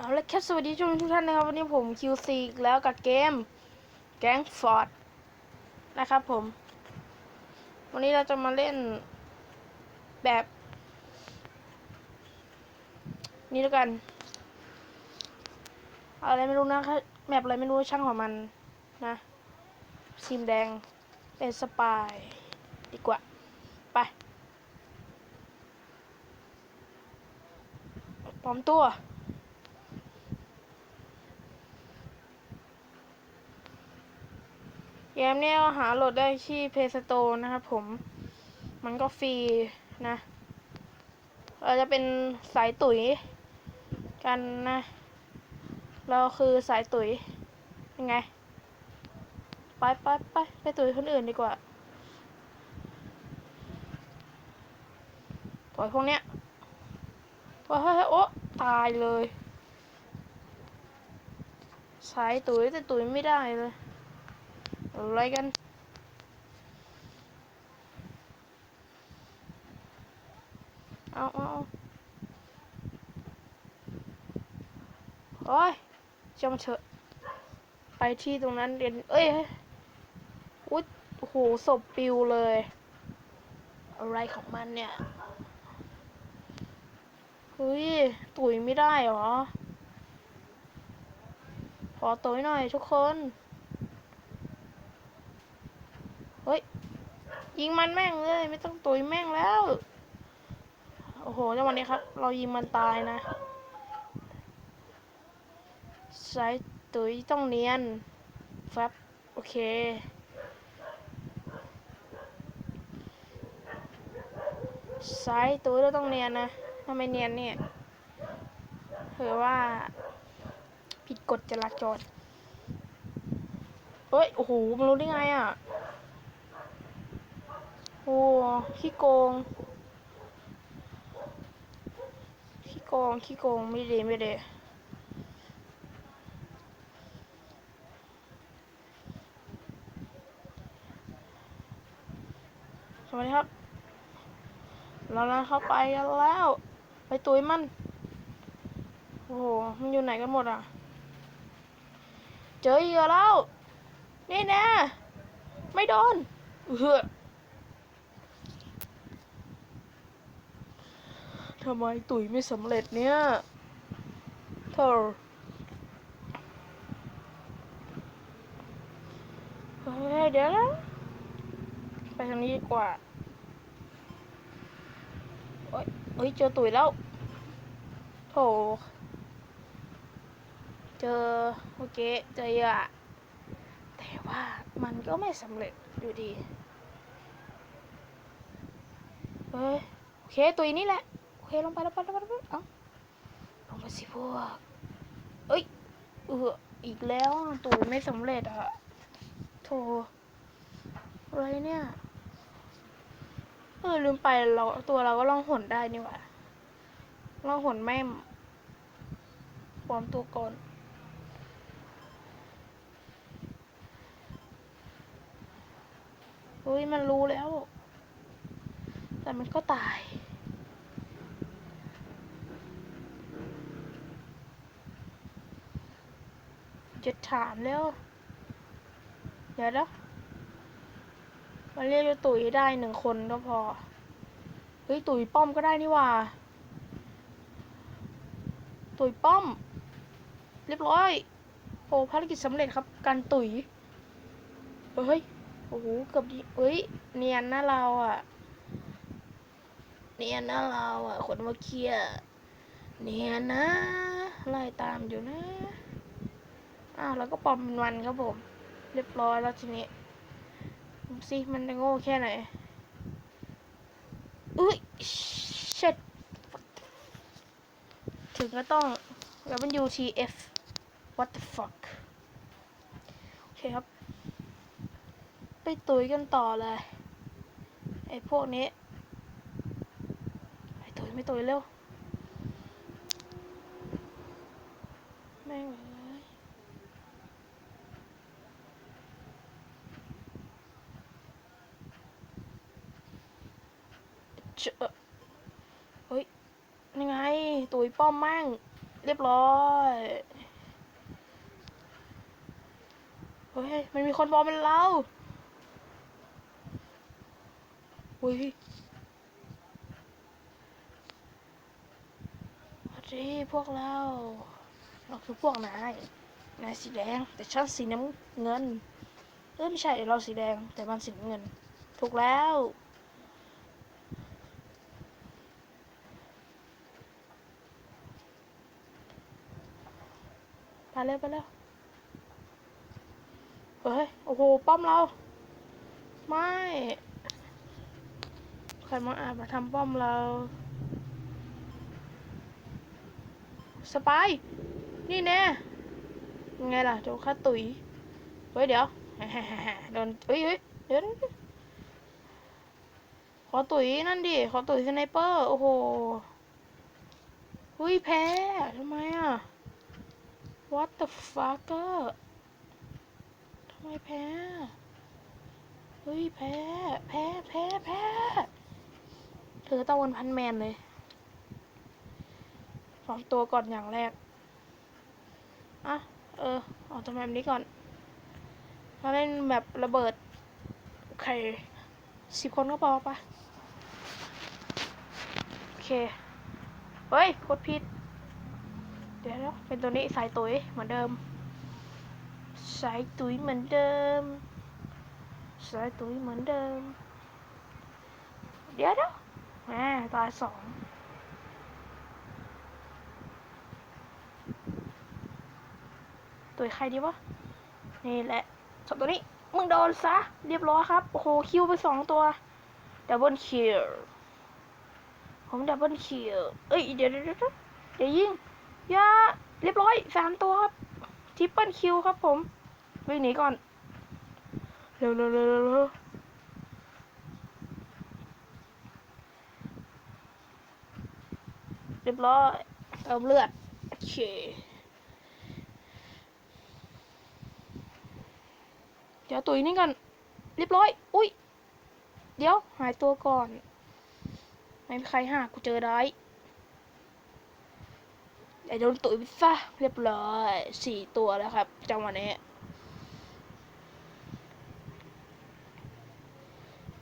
เอาละครับสวัสดีทุกท่านนะครับ วันนี้ผม QC อีกแล้วกับเกมแก๊งฟอร์ดนะครับผม วันนี้เราจะมาเล่นแบบ นี้แล้วกันอาอะไรไม่รู้นะครับแมปอะไรไม่รู้ช่างของมันนะทีมแดงเป็นสปายดีกว่า ไปปลอมตัว เกมนี่ยหาโหลดได้ที่ Play Store นะครับผม มันก็ฟรีนะเราจะเป็นสายตุ๋ยกันนะ เราคือสายตุ๋ยยังไง ไปไปไปไปตุ๋ยคนอื่นดีกว่าตุ๋ยพวกเนี้ยโอ้ยโอ้ตายเลย สายตุ๋ยแต่ตุ๋ยไม่ได้เลย อะไรกัน เอาเอาเอาโอ้ยจงเถอะ ไปที่ตรงนั้นเรียน เอ้ยอุ๊ยโหศพปิวเลย อะไรของมันเนี่ยเฮ้ย ตุ๋ยไม่ได้เหรอ ขอตุ๋ยหน่อยทุกคน เฮ้ย ยิงมันแม่งเลย ไม่ต้องตุยแม่งแล้ว โอ้โหจังหวะนี้ครับ เรายิงมันตายนะสายตุยต้องเนียนแฟบโอเคสายตุยเราต้องเนียนนะถ้าไม่เนียนเนี่ยถือว่า ผิดกฎจราจรเฮ้ย โอ้โหมันรู้ได้ไงอะ โอ้ขี้โกง ขี้โกง ขี้โกง ไม่ดีไม่ดีสวัสดีครับ เราเราเข้าไปกันแล้ว ไปตุยมัน โอ้โห มันอยู่ไหนกันหมดอะ เจอเหยื่อแล้ว นี่แน่ไม่โดนเฮ้อ ทำไมตุ๋ยไม่สำเร็จเนี่ยเธอเฮ้ยเดี๋ยวนะไปทางนี้ดีกว่า โอ้ยเฮ้ย เจอตุ๋ยแล้วโถเจอเมื่อกี้เจอเหยื่อแต่ว่ามันก็ไม่สำเร็จอยู่ดี เฮ้ย โอเค ตุ๋ยนี่แหละ เคลงไปลงไปลงไปลงไปเอ้าลงไปสิพวกเอ้ยเอออีกแล้วตุ๋ยไม่สำเร็จอะโธ่อะไรเนี่ยเออลืมไปเราตัวเราก็ล่องหนได้นี่หว่าล่องหนแม่มปลอมตัวก่อนเฮ้ยมันรู้แล้ว แต่มันก็ตาย จะถามแล้ว เดี๋ยวนะมาเรียกตุ๋ยได้หนึ่งคนก็พอ เฮ้ย ตุ๋ยป้อมก็ได้นี่ว่า ตุ๋ยป้อม เรียบร้อย โอ้ภารกิจสำเร็จครับ การตุ๋ย เฮ้ย โอ้โห เกือบดีเฮ้ย เนียนนะเราอะ เนียนนะเราอะ คนเมื่อกี้เนียนนะ ไล่ตามอยู่นะ อ้าวแล้วก็ปลอมเป็นวันครับผม เรียบร้อยแล้วทีนี้ดูสิมันจะโง่แค่ไหนอุ้ยเช็ดถึงก็ต้อง WTF what the fuck โอเคครับ ไปตุยกันต่อเลย ไอ้พวกนี้ไปตุยไม่ตุยเร็ว แม่ง เจอเฮ้ยยังไง ตุยป้อมมั่ง เรียบร้อยเฮ้ยมันมีคนบอลเป็นเราเฮ้ยสวัสดีพวกเราเราคือพวกนายนายสีแดง แต่ฉันสีน้ำเงินเออไม่ใช่เราสีแดงแต่มันสีน้ำเงิน ถูกแล้ว ไปเร็วไปเร็วเฮ้ย โอ้โห ป้อมเรา ไม่ ใครมาอาจมาทำป้อมเรา สปาย นี่แน่ยังไงล่ะโดนฆ่าตุ๋ย เฮ้ย เดี๋ยว โดนเฮ้ยเฮ้ยเดี๋ยวเดี๋ยวเดี๋ยวขอตุ๋ยนั่นดิ ขอตุ๋ยสไนเปอร์ โอ้โห เฮ้ย แพ้ทำไมอะ What the fuck ทำไมแพ้ เฮ้ย แพ้ แพ้ แพ้ แพ้เธอต้องวนพันแมนเลยสองตัวก่อนอย่างแรก อะ เออ ออกจากแบบนี้ก่อน มาเล่นแบบระเบิด โอเคสิบคนก็พอปะโอเค เฮ้ยกดผิด เดี๋ยวเป็นตัวนี้สายตุ๋ยเหมือนเดิม สายตุ๋ยเหมือนเดิม สายตุ๋ยเหมือนเดิม เดี๋ยวนะแหมตายสองตุ๋ยใครดีวะ นี่แหละสองตัวนี้ มึงโดนซะ เรียบร้อยครับ โอ้โห คิวไปสองตัวดับเบิลคิวผมดับเบิลคิวเอ้ย เดี๋ยวเดี๋ยวเดี๋ยวเดี๋ยวยิง ยาเรียบร้อยสามตัวครับทิปเปิลคิวครับผมวิ่งหนีก่อน เร็วเร็วเร็วเร็วเร็วเรียบร้อยเติมเลือดโอเคเดี๋ยวตุยนี่ก่อนเรียบร้อย อุ้ย เดี๋ยว หายตัวก่อน ไม่มีใครหากูเจอได้ ไอ้โดนตุ๋ยไปซะเรียบร้อยสี่ตัวแล้วครับ จังหวะนี้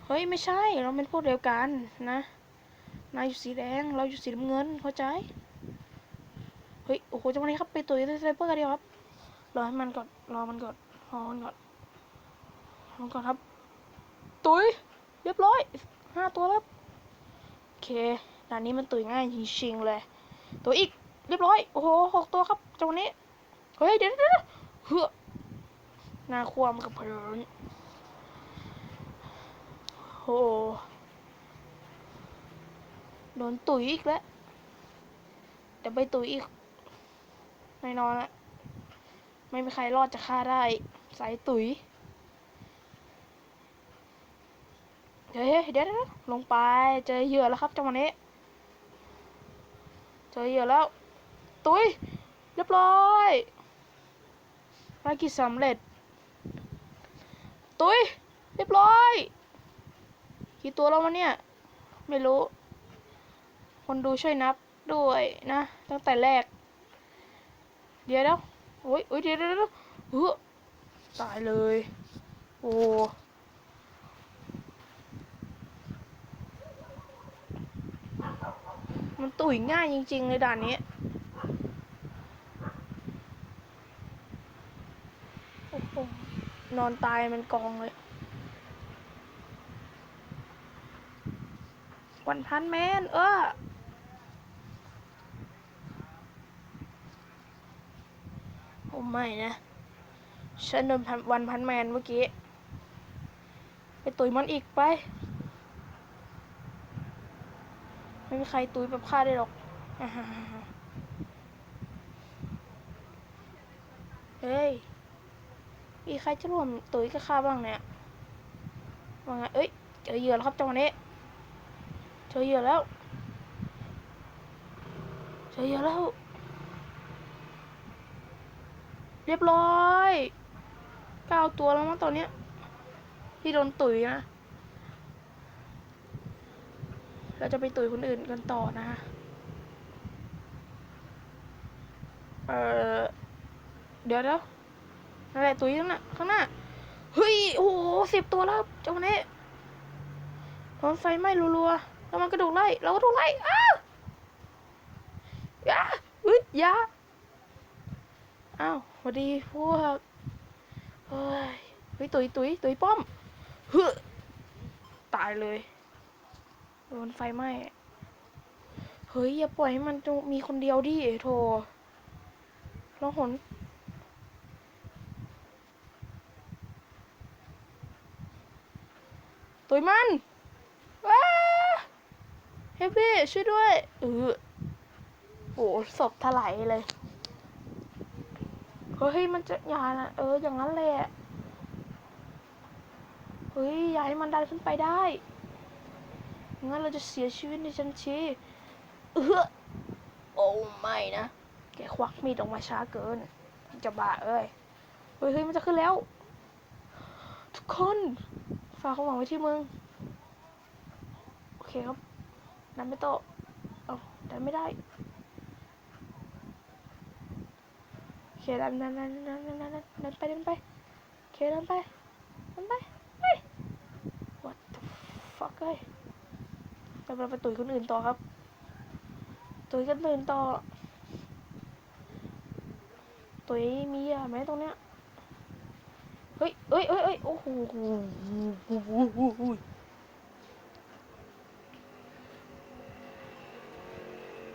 เฮ้ย ไม่ใช่เราเป็นพวกเดียวกันนะ นายอยู่สีแดง เราอยู่สีน้ำเงินเข้าใจ เฮ้ย โอ้โห จังหวะนี้ครับ ไปตุ๋ยไนเปอร์กันเดียวครับ รอให้มันก่อน รอมันก่อน รอมันก่อนรอมันก่อนครับ ตุ๋ยเรียบร้อยห้าตัวแล้ว โอเคด่านนี้มันตุ๋ยง่ายจริงๆเลย ตัวอีก เรียบร้อย โอ้โหหกตัวครับจังหวะนี้ เฮ้ยเดี๋ยวเดี๋ยวเดี๋ยวเฮ้อนาความกับเพลินโอ้โหโดนตุ๋ยอีกแล้วเดี๋ยวไปตุ๋ยอีกแน่นอนอะไม่มีใครรอดจะฆ่าได้ สายตุ๋ยเฮ้ยเดี๋ยวเดี๋ยวลงไป เจอเหยื่อแล้วครับจังหวะนี้ เจอเหยื่อแล้ว ตุ้ยเรียบร้อยภารกิจสำเร็จ ตุ้ยเรียบร้อย กี่ตัวแล้ววะเนี่ย ไม่รู้ คนดูช่วยนับด้วยนะ ตั้งแต่แรก เดี๋ยวแล้วโอ้ยโอ้ยเดี๋ยวเดี๋ยวเดี๋ยวเฮ้อตายเลย โอ้มันตุ๋ยง่ายจริงๆเลยด่านนี้ โหนอนตายมันกองเลย วันพันแมน เออโอไม่นะ ฉันโดนพันวันพันแมนเมื่อกี้ ไปตุยมันอีกไป ไม่มีใครตุยแบบข้าได้หรอกเฮ้ย มีใครจะร่วมตุ๋ยกับข้าบ้างเนี่ยว่าไงเอ้ยเจอเหยื่อแล้วครับจังหวะนี้เจอเหยื่อแล้วเจอเหยื่อแล้ว เรียบร้อยเก้าตัวแล้วมั้งตอนเนี้ยที่โดนตุ๋ยนะเราจะไปตุ๋ยคนอื่นกันต่อนะฮะเออเดี๋ยวเดี๋ยว นั่นแหละตุ๋ยนั่นน่ะข้างหน้า เฮ้ย โอ้โหสิบตัวแล้วครับเจ้าคนนี้โดนไฟไหม้รัวๆ แล้วมันกระโดดไล่ เราก็ถูกไล่ อ้าวอ้าเฮ้ยาอ้าวสวัสดีพวก เฮ้ยเฮ้ย ตุ๋ยตุ๋ยตุ๋ยป้อมเฮ้อตายเลย โดนไฟไหม้ เฮ้ย อย่าปล่อยให้มันมีคนเดียวดิโถลองหน ยมันว้าเฮฟวี่ช่วยด้วยเออโอ้ศพถลายเลยเฮ้ยมันจะอย่านะเอออย่างนั้นแหละเฮ้ยอย่าให้มันดันขึ้นไปได้งั้นเราจะเสียชีวิตในทันทีเออโอ้ไม่นะแกควักมีดออกมาช้าเกิน จะบ้าเอ้ยเฮ้ยมันจะขึ้นแล้ว ทุกคนากความหวังไว้ที่มึง โอเคครับนันไม่โตเอาดันไม่ได้ โอเคดันดันดันดันดันนันไปดันไปโอเคดันไปดันไปเฮ้ย what the fuck เฮ้ยเราไปตุ๋ยคนอื่นต่อครับ ตุ๋ยคนอื่นต่อ ตุ๋ยมีอะไหมตรงเนี้ย เฮ้ยเอ้ยเอ้ยเอ้ยโอ้โห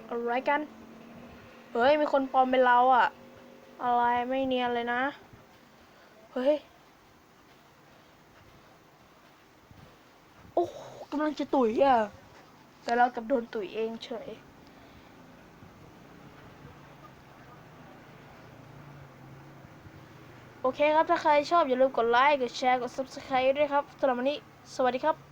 อะไรกัน เฮ้ย มีคนปลอมเป็นเราอะอะไรไม่เนียนเลยนะ เฮ้ย โอ้กำลังจะตุ๋ยอะแต่เรากับโดนตุ๋ยเองเฉย โอเคครับ ถ้าใครชอบอย่าลืมกดไลค์ กดแชร์ กด subscribe ด้วยครับสำหรับวันนี้ สวัสดีครับ